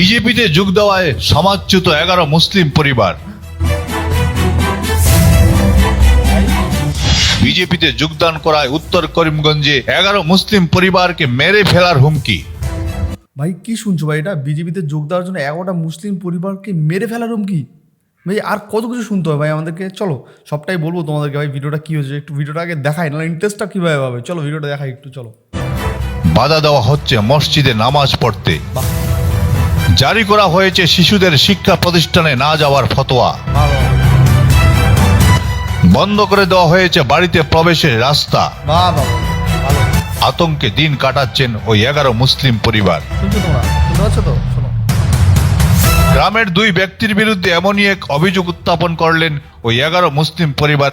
বিজেপিতে যোগ দেওয়ায় সমাজচ্যুত এগারো মুসলিম পরিবার। বিজেপিতে যোগদান করায় উত্তর করিমগঞ্জে এগারো মুসলিম পরিবারকে মেরে ফেলার হুমকি। ভাই কি শুনছো ভাই? এটা বিজেপিতে যোগ দেওয়ার জন্য এগারোটা মুসলিম পরিবারকে মেরে ফেলার কি ভাই আর কত কিছু শুনতে হবে ভাই আমাদেরকে? চলো সবটাই বলব তোমাদেরকে ভাই ভিডিওটা কি হয়েছে একটু ভিডিওটা আগে দেখাই নাহলে ইন্টারেস্টটা কীভাবে হবে? চলো ভিডিওটা দেখাই একটু চলো। বাধা দেওয়া হচ্ছে মসজিদে নামাজ পড়তে। বাহ। জারি করা হয়েছে শিশুদের শিক্ষা প্রতিষ্ঠানে না যাওয়ার ফতোয়া। বন্ধ করে দেওয়া হয়েছে বাড়িতে প্রবেশের রাস্তা। আতঙ্কে দিন কাটাচ্ছেন ওই এগারো মুসলিম পরিবার। গ্রামের দুই ব্যক্তির বিরুদ্ধে এমনই এক অভিযোগ উত্থাপন করলেন ওই এগারো মুসলিম পরিবার।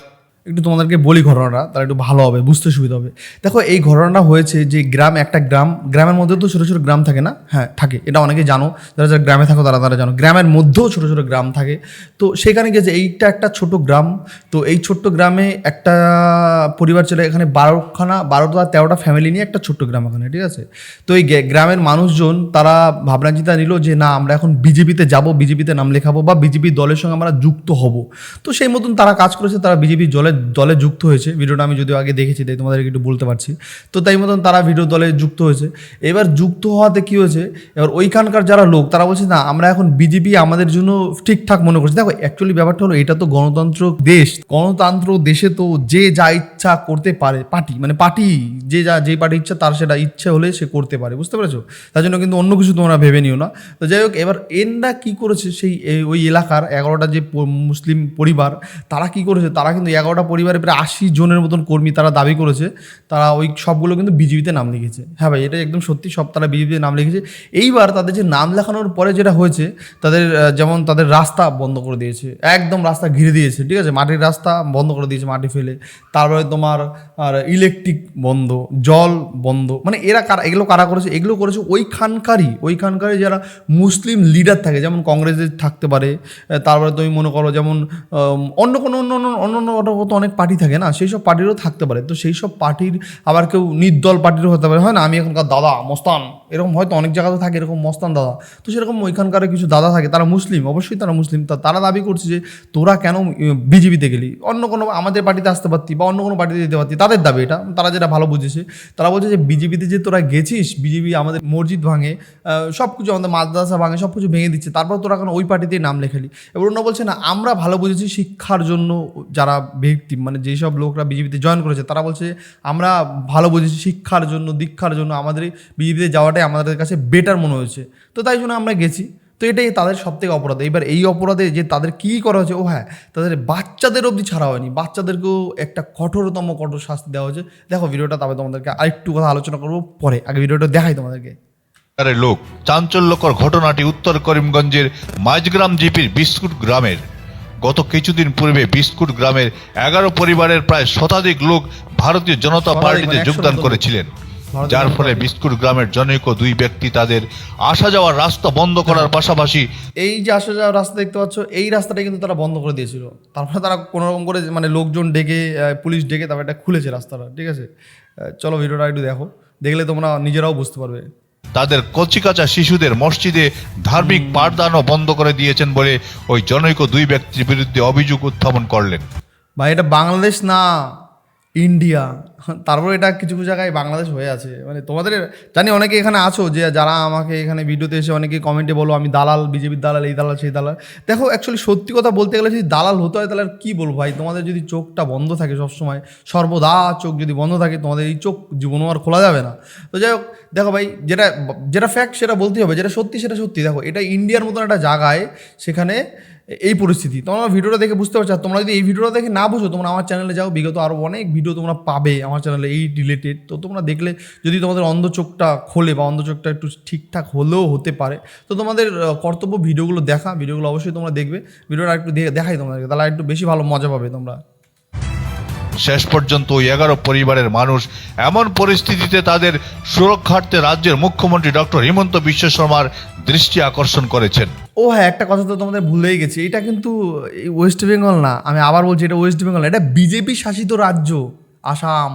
একটু তোমাদেরকে বলি ঘটনাটা, তাহলে একটু ভালো হবে, বুঝতে সুবিধা হবে। দেখো, এই ঘটনাটা হয়েছে যে গ্রাম একটা গ্রাম, গ্রামের মধ্যে তো ছোটো ছোটো গ্রাম থাকে না? হ্যাঁ থাকে, এটা অনেকে জানো, যারা যারা গ্রামে থাকো তারা তারা জানো। গ্রামের মধ্যেও ছোটো ছোটো গ্রাম থাকে। তো সেখানে গেছে এইটা একটা ছোট গ্রাম, তো এই ছোট্ট গ্রামে একটা পরিবার ছিল, এখানে বারোখানা, বারোটা, তেরোটা ফ্যামিলি নিয়ে একটা ছোট্ট গ্রাম এখানে ঠিক আছে? তো এই গ্রামের মানুষজন, তারা ভাবনা চিন্তা নিল যে না, আমরা এখন বিজেপিতে যাব, বিজেপিতে নাম লেখাবো বা বিজেপি দলের সঙ্গে আমরা যুক্ত হব। তো সেই মতন তারা কাজ করেছে, তারা বিজেপি দলে দলে যুক্ত হয়েছে। ভিডিওটা আমি যদিও আগে দেখেছি, তাই তোমাদেরকে একটু বলতে পারছি। তো তাই মতন তারা ভিডিও দলে যুক্ত হয়েছে। এবার যুক্ত হওয়াতে কী হয়েছে, এবার ওইখানকার যারা লোক, তারা বলছে, না, আমরা এখন বিজেপি আমাদের জন্য ঠিকঠাক মনে করছি। দেখো অ্যাকচুয়ালি ব্যাপারটা হলো, এটা তো গণতন্ত্র দেশ। গণতন্ত্র দেশে তো যে যা ইচ্ছা করতে পারে, পার্টি মানে পার্টি, যে যা, যে পার্টি ইচ্ছা, তার সেটা ইচ্ছে হলে সে করতে পারে, বুঝতে পেরেছ? তার জন্য কিন্তু অন্য কিছু তোমরা ভেবে নিও না। তো যাই হোক, এবার এনরা কী করেছে সেই ওই এলাকার এগারোটা যে মুসলিম পরিবার, তারা কি করেছে? তারা কিন্তু এগারোটা পরিবারে প্রায় আশি জনের মতন কর্মী তারা দাবি করেছে। তারা ওই সবগুলো কিন্তু বিজেপিতে নাম লিখেছে। হ্যাঁ ভাই এটা একদম সত্যি, সব তারা বিজেপিতে নাম লিখেছে। এইবার তাদের যে নাম লেখানোর পরে যেটা হয়েছে, তাদের যেমন তাদের রাস্তা বন্ধ করে দিয়েছে, একদম রাস্তা ঘিরে দিয়েছে, ঠিক আছে? মাটির রাস্তা বন্ধ করে দিয়েছে, মাটি ফেলে। তারপরে তোমার, আর ইলেকট্রিক বন্ধ, জল বন্ধ মানে এরা কারা, এগুলো কারা করেছে? এগুলো করেছে ওইখানকারই ওইখানকারই যারা মুসলিম লিডার থাকে, যেমন কংগ্রেসের থাকতে পারে তারপরে তুমি মনে করো যেমন অন্য কোনো, অন্য অন্য অন্য অন্য অনেক পার্টি থাকে না, সেই সব পার্টিরও থাকতে পারে। তো সেই সব পার্টির আবার কেউ নির্দল পার্টিরও হতে পারে। হয় না, আমি এখনকার দাদা, মস্তান, এরকম হয়তো অনেক জায়গাতে থাকে, এরকম মস্তান দাদা। তো সেরকম ওইখানকার কিছু দাদা থাকে, তারা মুসলিম, অবশ্যই তারা মুসলিম। তারা দাবি করছে যে, তোরা কেন বিজেপিতে গেলি? অন্য কোনো আমাদের পার্টিতে আসতে পারতি বা অন্য কোনো পার্টিতে যেতে পারতি। তাদের দাবি এটা। তারা যেটা ভালো বুঝেছে, তারা বলছে যে বিজেপিতে যে তোরা গেছিস, বিজেপি আমাদের মসজিদ ভাঙে সব কিছু আমাদের মাদ্রাসা ভাঙে সব কিছু ভেঙে দিচ্ছে, তারপর তোরা এখন ওই পার্টিতেই নাম লেখালি। এবার অন্য বলছে, না, আমরা ভালো বুঝেছি শিক্ষার জন্য যারা ব্যক্তি মানে যেসব লোকরা বিজেপিতে জয়েন করেছে, তারা বলছে আমরা ভালো বুঝেছি শিক্ষার জন্য, দীক্ষার জন্য আমাদের বিজেপিতে যাওয়াটাই আমাদের কাছে বেটার মনে হয়েছে। তো তাই জন্য আমরা গেছি। তো এটাই তাদের সব থেকে অপরাধ। এবার এই অপরাধে যে তাদের কী করা হয়েছে ও হ্যাঁ তাদের বাচ্চাদের অবধি ছাড়া হয়নি। বাচ্চাদেরকেও একটা কঠোরতম কঠোর শাস্তি দেওয়া হয়েছে। দেখো ভিডিওটা তবে তোমাদেরকে আরেকটু কথা আলোচনা করব পরে। আগে ভিডিওটা দেখাই তোমাদেরকে। আরে লোক চাঞ্চল্যকর ঘটনাটি উত্তর করিমগঞ্জের মাঝগ্রাম জিপির বিস্কুট গ্রামের। গত কিছুদিন পূর্বে বিস্কুট গ্রামের এগারো পরিবারের প্রায় শতাধিক লোক ভারতীয় জনতা পার্টিতে মানে যোগদান করেছিলেন। যার ফলে বিস্কুট গ্রামের জনৈক দুই ব্যক্তি তাদের আসা যাওয়ার রাস্তা বন্ধ করার পাশাপাশি এই যে আসা যাওয়ার রাস্তা দেখতে পাচ্ছ এই রাস্তাটা কিন্তু তারা বন্ধ করে দিয়েছিল। তারপরে তারা কোনো রকম করে মানে লোকজন ডেকে পুলিশ ডেকে তারপর এটা খুলেছে রাস্তাটা ঠিক আছে? চলো ভিডিওটা একটু দেখো। দেখলে তোমরা নিজেরাও বুঝতে পারবে। তাদের কচিকাচা শিশুদের মসজিদে ধার্মিক পাঠদানও বন্ধ করে দিয়েছেন বলে ওই জনৈক দুই ব্যক্তির বিরুদ্ধে অভিযোগ উত্থাপন করলেন। ভাই এটা বাংলাদেশ না। ইন্ডিয়া, তারপর এটা কিছু কিছু জায়গায় বাংলাদেশ হয়ে আছে। মানে তোমাদের, জানি অনেকে এখানে আছো যে যারা আমাকে এখানে ভিডিওতে এসে অনেকে কমেন্টে বলো, আমি দালাল, বিজেপির দালাল, এই দালাল, সেই দালাল। দেখো অ্যাকচুয়ালি সত্যি কথা বলতে গেলে যদি দালাল হতে হয়, তাহলে আর কী বলব ভাই? তোমাদের যদি চোখটা বন্ধ থাকে সবসময়, সর্বদা চোখ যদি বন্ধ থাকে, তোমাদের এই চোখ জীবনও আর খোলা যাবে না। তো যাই হোক, দেখো ভাই, যেটা যেটা ফ্যাক্ট সেটা বলতেই হবে, যেটা সত্যি, সেটা সত্যি। দেখো, এটা ইন্ডিয়ার মতন একটা জায়গায় সেখানে এই পরিস্থিতি। তোমরা ভিডিওটা দেখে বুঝতে পারছ। তোমরা যদি এই ভিডিওটা দেখে না বুঝো, তোমরা আমার চ্যানেলে যাও। বিগত আরও অনেক ভিডিও তোমরা পাবে আমার চ্যানেলে এই রিলেটেড তো তোমরা দেখলে, যদি তোমাদের অন্ধ চোখটা খোলে বা অন্ধ চোখটা একটু ঠিকঠাক হলেও হতে পারে, তো তোমাদের কর্তব্য ভিডিওগুলো দেখা। ভিডিওগুলো অবশ্যই তোমরা দেখবে। ভিডিওটা একটু দেখে দেখাই তোমাদেরকে। তাহলে একটু বেশি ভালো মজা পাবে তোমরা। শেষ পর্যন্ত ওই এগারো পরিবারের মানুষ এমন পরিস্থিতিতে তাদের সুরক্ষার্থে রাজ্যের মুখ্যমন্ত্রী ডক্টর হিমন্ত বিশ্ব শর্মার দৃষ্টি আকর্ষণ করেছেন। ও হ্যাঁ একটা কথা তো তোমাদের ভুলেই গেছি। এটা কিন্তু ওয়েস্ট বেঙ্গল না, আমি আবার বলছি এটা ওয়েস্ট বেঙ্গল এটা বিজেপি শাসিত রাজ্য, আসাম।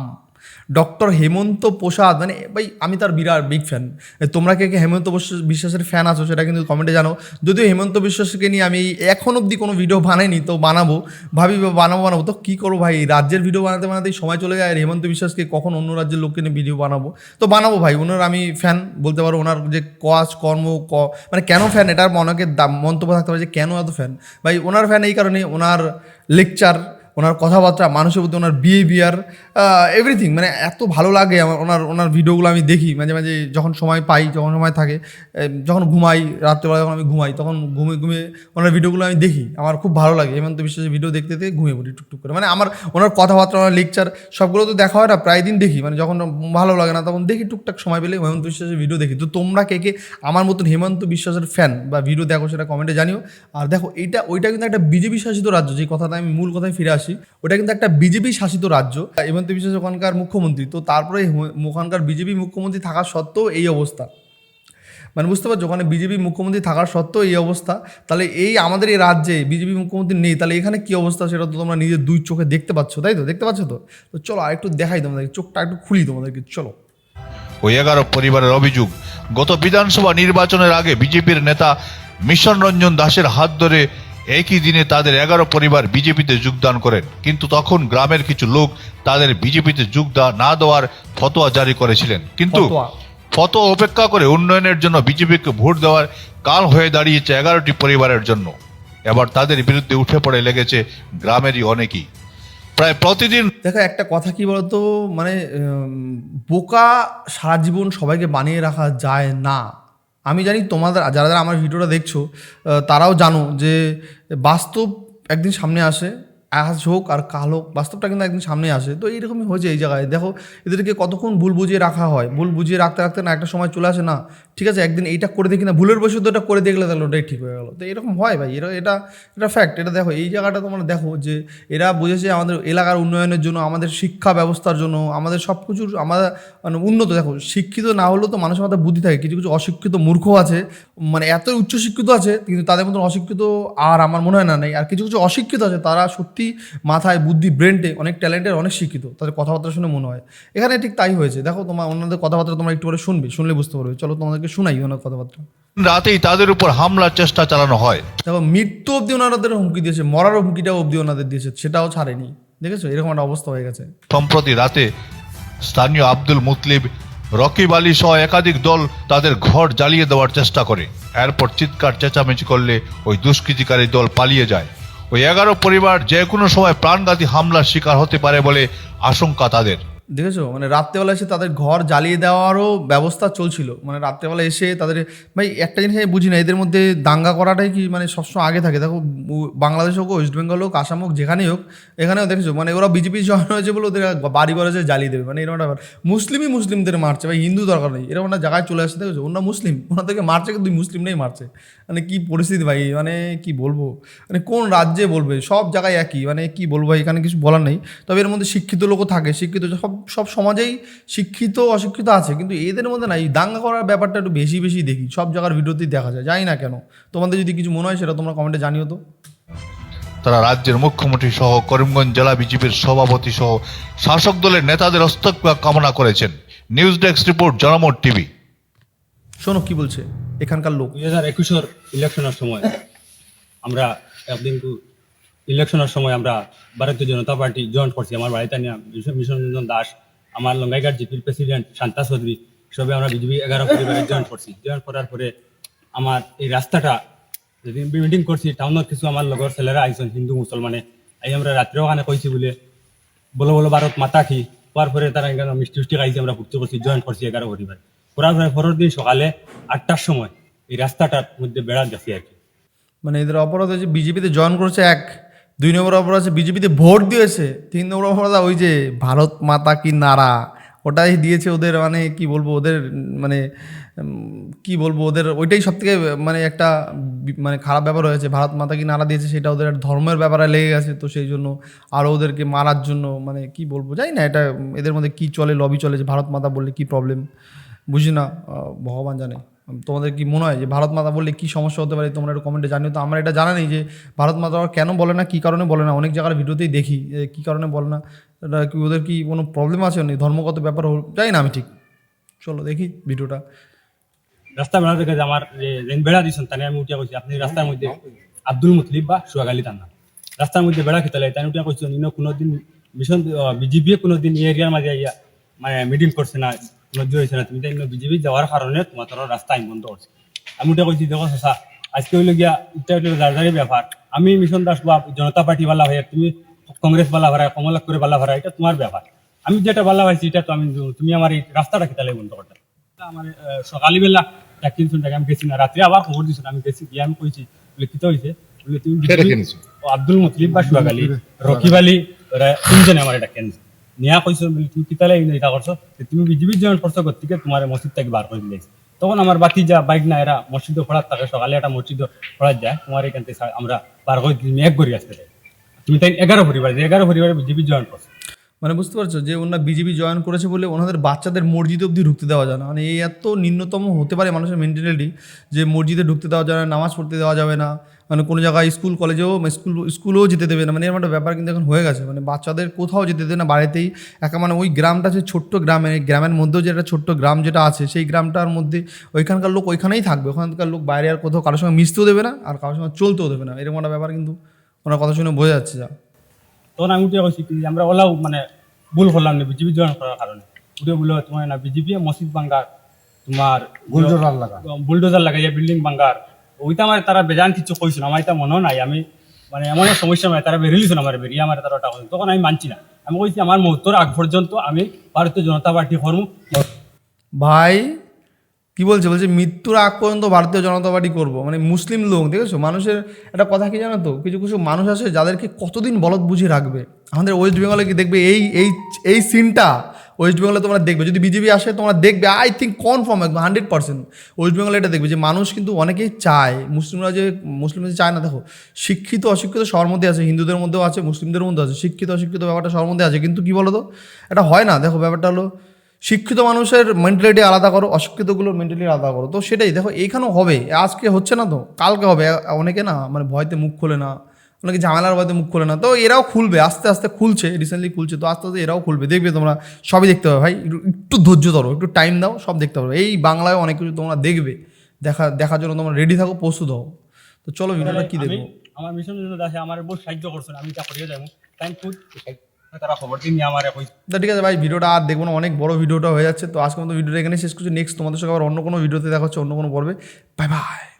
ডক্টর হেমন্ত প্রসাদ মানে ভাই আমি তার বিরাট বিগ ফ্যান তোমরা কে কে হেমন্ত বস- বিশ্বাসের ফ্যান আছো সেটা কিন্তু কমেন্টে জানো। যদিও হেমন্ত বিশ্বাসকে নিয়ে আমি এখন অবধি কোনো ভিডিও বানাইনি, তো বানাবো, ভাবি বানাবো বানাবো। তো কী করব ভাই? রাজ্যের ভিডিও বানাতে বানাতেই সময় চলে যায়, আর হেমন্ত বিশ্বাসকে কখন অন্য রাজ্যের লোককে নিয়ে ভিডিও বানাবো? তো বানাবো ভাই, ওনার আমি ফ্যান বলতে পারো ওনার যে কাজ, কর্ম, ক মানে কেন ফ্যান এটার দাম- মন্তব্য থাকতে পারে যে কেন এত ফ্যান ভাই, ওনার ফ্যান এই কারণে ওনার লেকচার ওনার কথাবার্তা, মানুষের প্রতি ওনার বিহেভিয়ার এভরিথিং মানে এত ভালো লাগে আমার ওনার ওনার ভিডিওগুলো আমি দেখি, মাঝে মাঝে যখন সময় পাই, যখন সময় থাকে যখন ঘুমাই, রাত্রেবেলা যখন আমি ঘুমাই, তখন ঘুমিয়ে ঘুমিয়ে ওনার ভিডিওগুলো আমি দেখি, আমার খুব ভালো লাগে, হেমন্ত বিশ্বাসের ভিডিও দেখতে দেখতে ঘুমিয়ে পড়ি টুকটুক করে মানে আমার ওনার কথাবার্তা, ওনার লেকচার সবগুলো তো দেখা হয় না, প্রায় দিন দেখি মানে যখন ভালো লাগে না, তখন দেখি টুকটাক সময় পেলে হেমন্ত বিশ্বাসের ভিডিও দেখি, তো তোমরা কে কে আমার মতন হেমন্ত বিশ্বাসের ফ্যান বা ভিডিও দেখো সেটা কমেন্টে জানিও, আর দেখো এইটা, ওইটা কিন্তু একটা বিজেপি শাসিত রাজ্য যে কথাটা আমি মূল কথায় ফিরে আসি ওটা কিন্তু একটা বিজেপি শাসিত রাজ্য। হেমন্ত বিশ্বাস ওখানকার মুখ্যমন্ত্রী, তো তারপরে ওখানকার বিজেপি মুখ্যমন্ত্রী থাকা সত্ত্বেও এই অবস্থা। মানে বুঝতে পারছ, ওখানে বিজেপি মুখ্যমন্ত্রী থাকার সত্ত্বেও এই অবস্থা। তাহলে এই আমাদের এই রাজ্যে বিজেপি মুখ্যমন্ত্রী নেই, তাহলে এখানে কী অবস্থা সেটা তো তোমরা নিজের দুই চোখে দেখতে পাচ্ছ, তাই তো? দেখতে পাচ্ছ তো? তো চলো আরেকটু দেখাই তোমাদেরকে, চোখটা একটু খুলি তোমাদেরকে, চলো। ওই এগারো পরিবারের অভিযোগ, গত বিধানসভা নির্বাচনের আগে বিজেপির নেতা মিশন রঞ্জন দাসের হাত ধরে একই দিনে তাদের এগারো পরিবার বিজেপিতে যোগদান করেন। কিন্তু তখন গ্রামের কিছু লোক তাদের বিজেপিতে যোগদান না দেওয়ার ফতোয়া জারি করেছিলেন। কিন্তু ফতোয়া। ফতোয়া উপেক্ষা করে উন্নয়নের জন্য বিজেপিকে ভোট দেওয়ার কাল হয়ে দাঁড়িয়েছে এগারোটি পরিবারের জন্য। এবার তাদের বিরুদ্ধে উঠে পড়ে লেগেছে গ্রামেরই অনেকেই। প্রায় প্রতিদিন দেখো একটা কথা কি বলতো? মানে বোকা সারা জীবন সবাইকে বানিয়ে রাখা যায় না। আমি জানি তোমাদের, যারা যারা আমার ভিডিওটা দেখছ তারাও জানো যে বাস্তব একদিন সামনে আসে আজ হোক আর কাল হোক বাস্তবটা কিন্তু একদিন সামনে আসে। তো এইরকমই হয়েছে এই জায়গায়। দেখো, এদেরকে কতক্ষণ ভুল বুঝিয়ে রাখা হয়? ভুল বুঝিয়ে রাখতে রাখতে না একটা সময় চলে আসে, না। ঠিক আছে, একদিন এইটা করে দেখি না, ভুলের বসে এটা করে দেখলে তাহলে ওটাই ঠিক হয়ে গেল। তো এরকম হয় ভাই এটা এটা এটা ফ্যাক্ট এটা দেখো। এই জায়গাটা তোমরা দেখো যে এরা বুঝেছে আমাদের এলাকার উন্নয়নের জন্য, আমাদের শিক্ষা ব্যবস্থার জন্য, আমাদের সব কিছুর আমাদের মানে উন্নত। দেখো, শিক্ষিত না হলেও তো মানুষের মাথায় বুদ্ধি থাকে। কিছু কিছু অশিক্ষিত মূর্খ আছে মানে এত উচ্চশিক্ষিত আছে, কিন্তু তাদের মতন অশিক্ষিত আর আমার মনে হয় না নেই। আর কিছু কিছু অশিক্ষিত আছে, তারা সত্যি মাথায় বুদ্ধি ব্রেনটে অনেক ট্যালেন্টের অনেক শিক্ষিত। তাদের কথাবার্তা শুনে মনে হয়। এখানে ঠিক তাই হয়েছে। দেখো তোমার ওনাদের কথাবার্তা তোমরা একটু করে শুনবে শুনলে বুঝতে পারবে। চলো তোমাদেরকে শোনাই ওনার কথাবার্তা। রাতেই তাদের উপর হামলার চেষ্টা চালানো হয়। দেখো মৃত্যু অবধি ওনাদের হুমকি দিয়েছে মরার হুমকিটাও অবধি ওনাদের দিয়েছে সেটাও ছাড়েনি। দেখেছ? এরকম একটা অবস্থা হয়ে গেছে। সম্প্রতি রাতে স্থানীয় আব্দুল মুতলিব রকিব আলী সহ একাধিক দল তাদের ঘর জ্বালিয়ে দেওয়ার চেষ্টা করে। এরপর চিৎকার চেঁচামেচি করলে ওই দুষ্কৃতিকারী দল পালিয়ে যায়। ওই এগারো পরিবার যে কোনো সময় প্রাণঘাতী হামলার শিকার হতে পারে বলে আশঙ্কা তাদের। দেখেছ? মানে রাত্রেবেলা এসে তাদের ঘর জ্বালিয়ে দেওয়ারও ব্যবস্থা চলছিল। মানে রাত্রেবেলা এসে তাদের, ভাই, একটা জিনিস আমি বুঝি না এদের মধ্যে দাঙ্গা করাটাই কি মানে সবসময় আগে থাকে? দেখো বাংলাদেশ হোক, ওয়েস্ট বেঙ্গল হোক, আসাম হোক, যেখানেই হোক, এখানেও দেখেছ? মানে ওরা বিজেপি জয়েন হয়েছে বলে ওদের বাড়ি ঘরে জ্বালিয়ে দেবে। মানে এরকম ব্যাপার। মুসলিমই মুসলিমদের মারছে। ভাই, হিন্দু দরকার নেই। এরকম একটা জায়গায় চলে আসছে, দেখেছ? ওনারা মুসলিম। ওনাদেরকে মারছে কিন্তু মুসলিম নেই মারছে। মানে কি পরিস্থিতি ভাই? মানে কি বলব? মানে কোন রাজ্যে বলবে? সব জায়গায় একই। মানে কি বলব ভাই এখানে কিছু বলার নেই। তবে এর মধ্যে শিক্ষিত লোকও থাকে। শিক্ষিত সব সব সমাজেই শিক্ষিত অশিক্ষিত আছে। কিন্তু এদের মধ্যে না এই দাঙ্গা করার ব্যাপারটা একটু বেশি বেশি দেখি। সব জায়গার ভিডিওতেই দেখা যায়। জানি না কেন। তোমাদের যদি কিছু মনে হয় সেটা তোমরা কমেন্টে জানিও তো। তারা রাজ্যের মুখ্যমন্ত্রী সহ করিমগঞ্জ জেলা বিজেপির সভাপতি সহ শাসক দলের নেতাদের হস্তক্ষেপ কামনা করেছেন। News desk report Jonomot TV. শোনো কি বলছে? এখানকার লোক। দুই হাজার একুশের ইলেকশনের সময় আমরা একদিন ইলেকশনের সময় আমরা ভারতীয় জনতা পার্টি জয়েন করছি। আমার বাড়িতে নিয়ে মিশন- দাস, আমার লঙ্গাইঘাট জিপির প্রেসিডেন্ট শান্তা চৌধুরী, সবে আমরা বিজেপি এগারো পরিবারে জয়েন করছি। জয়েন করার পরে আমার এই রাস্তাটা যেদিন মিটিং করছি। টাউনত কিছু আমার লগর ছেলেরা আইসন, হিন্দু, মুসলমানে। আই আমরা রাত্রে ওখানে কইছি বলে, বলো বলো, ভারত মাতা কি? হওয়ার পরে তারা মিষ্টি মিষ্টি খাইছি, আমরা ভুক্তি করছি জয়েন করছি এগারো পরিবার। করার পরে পরের দিন সকালে আটটার সময়। এই রাস্তাটার মধ্যে বেড়াত গেছি আর কি। মানে এদের অপরাধ হয়েছে, বিজেপিতে জয়েন করেছে এক, দুই নম্বর অপরাধ আছে বিজেপিতে ভোট দিয়েছে, তিন নম্বর অপরাধ ওই যে ভারত মাতা কি নারা, ওটাই দিয়েছে ওদের মানে কি বলব, ওদের মানে কি বলব, ওদের ওইটাই সব থেকে মানে একটা মানে খারাপ ব্যাপার হয়েছে। ভারত মাতা কি নারা দিয়েছে, সেটা ওদের ধর্মের ব্যাপারে লেগে গেছে, তো সেই জন্য আরও ওদেরকে মারার জন্য মানে কি বলব, জানি না এটা, এদের মধ্যে কি চলে লবি চলে যে ভারত মাতা বললে কি প্রবলেম বুঝি না ভগবান জানে। তোমাদের কি মনে হয় যে ভারত মাতা বললে কি সমস্যা হতে পারে? তোমরা একটু কমেন্টে জানিও। তো আমার এটা জানা নেই যে ভারত মাতা কেন বলে না, কী কারণে বলে না? অনেক জায়গার ভিডিওতেই দেখি কী কারণে বলে না। কি ওদের কি কোনো প্রবলেম আছে? নি ধর্মগত ব্যাপার জানি না আমি ঠিক। চলো দেখি ভিডিওটা। রাস্তা বেড়া দেখে আমার যে বেড়া দিয়েছেন তাই আমি উঠিয়া কইছি, আপনি রাস্তার মধ্যে আব্দুল মুতলিব বা সুয়াগ আলী তান্না রাস্তার মধ্যে বেড়া খেতে লাগে তাই উঠিয়া কইছি, অন্য কোনোদিন মিশন বিজেপি কোনোদিন এই এরিয়ার মাঝে মানে মিডিল করছে না লজ্জ হয়েছে না তুমি তাই বিজেপি যাওয়ার কারণে তোমার রাস্তা আইন বন্ধ করছে আমি উঠে কইছি দেখো সসা আজকে হইল গিয়া ইটা হইল ব্যাপার আমি মিশন দাস বা জনতা পার্টি বালা ভাই তুমি কংগ্রেস বালা ভাড়া কমলাক করে বালা ভাড়া এটা তোমার ব্যাপার আমি যেটা বালা ভাইছি এটা তো আমি তুমি আমার এই রাস্তাটা খেতে লাগে বন্ধ করতে আমার সকালবেলা ডাকিন শুনতে আমি গেছি না রাত্রে আবার খবর দিছিল আমি গেছি গিয়ে আমি কইছি বলে কি তো হয়েছে বলে তুমি আব্দুল মুতলিব বা সুয়াগ আলী রকিব আলী তিনজনে আমার এটা কেন নিয়া কইছো বলে তুমি কিতালে এটা করছ তুমি বিজেপি জয়েন করছ গতিকে তোমার মসজিদ থেকে বার করে তখন আমার বাকি যা বাইক না এরা মসজিদ খোলা থাকে, সকালে একটা মসজিদ খোলা যায় তোমার এখান থেকে আমরা বার করে এক করি আসতে তুমি তাই এগারো পরিবার এগারো পরিবারে বিজেপি জয়েন করছ মানে বুঝতে পারছ? যে ওনারা বিজেপি জয়েন করেছে বলে ওনাদের বাচ্চাদের মসজিদে অবধি ঢুকতে দেওয়া যায় না। মানে এই এত নিম্নতম হতে পারে মানুষের মেন্টালিটি যে মসজিদে ঢুকতে দেওয়া যাবে না, নামাজ পড়তে দেওয়া যাবে না। মানে কোনো জায়গায় স্কুল, কলেজেও স্কুল, স্কুলেও যেতে দেবে না। মানে এরকম একটা ব্যাপার কিন্তু এখন হয়ে গেছে। মানে বাচ্চাদের কোথাও যেতে দেবে না। বাড়িতেই একা মানে ওই গ্রামটা যে ছোট্ট গ্রামে গ্রামের মধ্যেও যে একটা ছোট্ট গ্রাম যেটা আছে, সেই গ্রামটার মধ্যে ওইখানকার লোক ওইখানেই থাকবে। ওখানকার লোক বাইরে আর কোথাও কারোর সঙ্গে মিশতেও দেবে না আর কারোর সঙ্গে চলতেও দেবে না। এরকম একটা ব্যাপার কিন্তু ওনার কথা শুনে বোঝা যাচ্ছে যা। তখন আমি উঠে কইছি কি আমরা ওলাও মানে ভুল করলাম না বিজেপি জয়েন করার কারণে উঠে বলে তোমার না বিজেপি মসজিদ ভাঙ্গার তোমার বুলডোজার লাগা। বুলডোজার লাগাইয়া বিল্ডিং ভাঙ্গার ওইটা আমার তারা বেজান কিছু কইছিল আমার এটা মনেও নাই। আমি মানে এমন সমস্যা নয় তারা বেরিয়েছিল আমার বেরিয়ে আমার তারা ওটা তখন আমি মানছি না। আমি কইছি আমার মহত্তর আগ পর্যন্ত আমি ভারতীয় জনতা পার্টি কর্ম ভাই কি বলছে? বলছে, মৃত্যুর আগ পর্যন্ত ভারতীয় জনতা পার্টি করব। মানে মুসলিম লোক, দেখেছ? মানুষের একটা কথা কি জানো তো? কিছু কিছু মানুষ আছে যাদেরকে কতদিন বলদ বুঝিয়ে রাখবে? আমাদের ওয়েস্ট বেঙ্গলে কি দেখবে? এই এই এই সিনটা ওয়েস্ট বেঙ্গলে তোমরা দেখবে। যদি বিজেপি আসে, তোমরা দেখবে আই থিঙ্ক কনফার্ম একদম হান্ড্রেড পার্সেন্ট ওয়েস্ট বেঙ্গলে এটা দেখবে যে, মানুষ কিন্তু অনেকেই চায়, মুসলিমরা যে মুসলিমরা যে চায় না, দেখো, শিক্ষিত, অশিক্ষিত সবার মধ্যে আছে, হিন্দুদের মধ্যেও আছে, মুসলিমদের মধ্যেও আছে, শিক্ষিত, অশিক্ষিত ব্যাপারটা সবার মধ্যে আছে, কিন্তু কি বলো তো এটা হয় না। দেখো, ব্যাপারটা হলো শিক্ষিত মানুষের মেন্টালিটি আলাদা করো অশিক্ষিতগুলোর মেন্টালিটি আলাদা করো। তো সেটাই দেখো এইখানেও হবে আজকে হচ্ছে না তো কালকে হবে। অনেকে না মানে ভয়তে মুখ খোলে না অনেকে ঝামেলার ভয়তে মুখ খোলে না তো এরাও খুলবে আস্তে আস্তে খুলছে রিসেন্টলি খুলছে তো আস্তে আস্তে এরাও খুলবে। দেখবে তোমরা সবই দেখতে পাবে। ভাই একটু- একটু ধৈর্য ধরো একটু টাইম দাও সব দেখতে পারবে এই বাংলায় অনেক কিছু তোমরা দেখবে দেখা দেখার জন্য তোমরা রেডি থাকো প্রস্তুত হও। তো চলো ভিডিওটা কি দেখব? আমার মিশন আমার বহু সাহায্য করছেন আমি এটা করিয়ে যাব। তাই খুব তারা খবর দিন আমার তো ঠিক আছে ভাই, ভিডিওটা আর দেখব না, অনেক বড় ভিডিওটা হয়ে যাচ্ছে। তো আজকে মতো ভিডিওটা এখানে শেষ করছি। নেক্সট তোমাদের সঙ্গে আবার অন্য কোনো ভিডিওতে দেখা হচ্ছে, অন্য কোনো পর্বে। Bye bye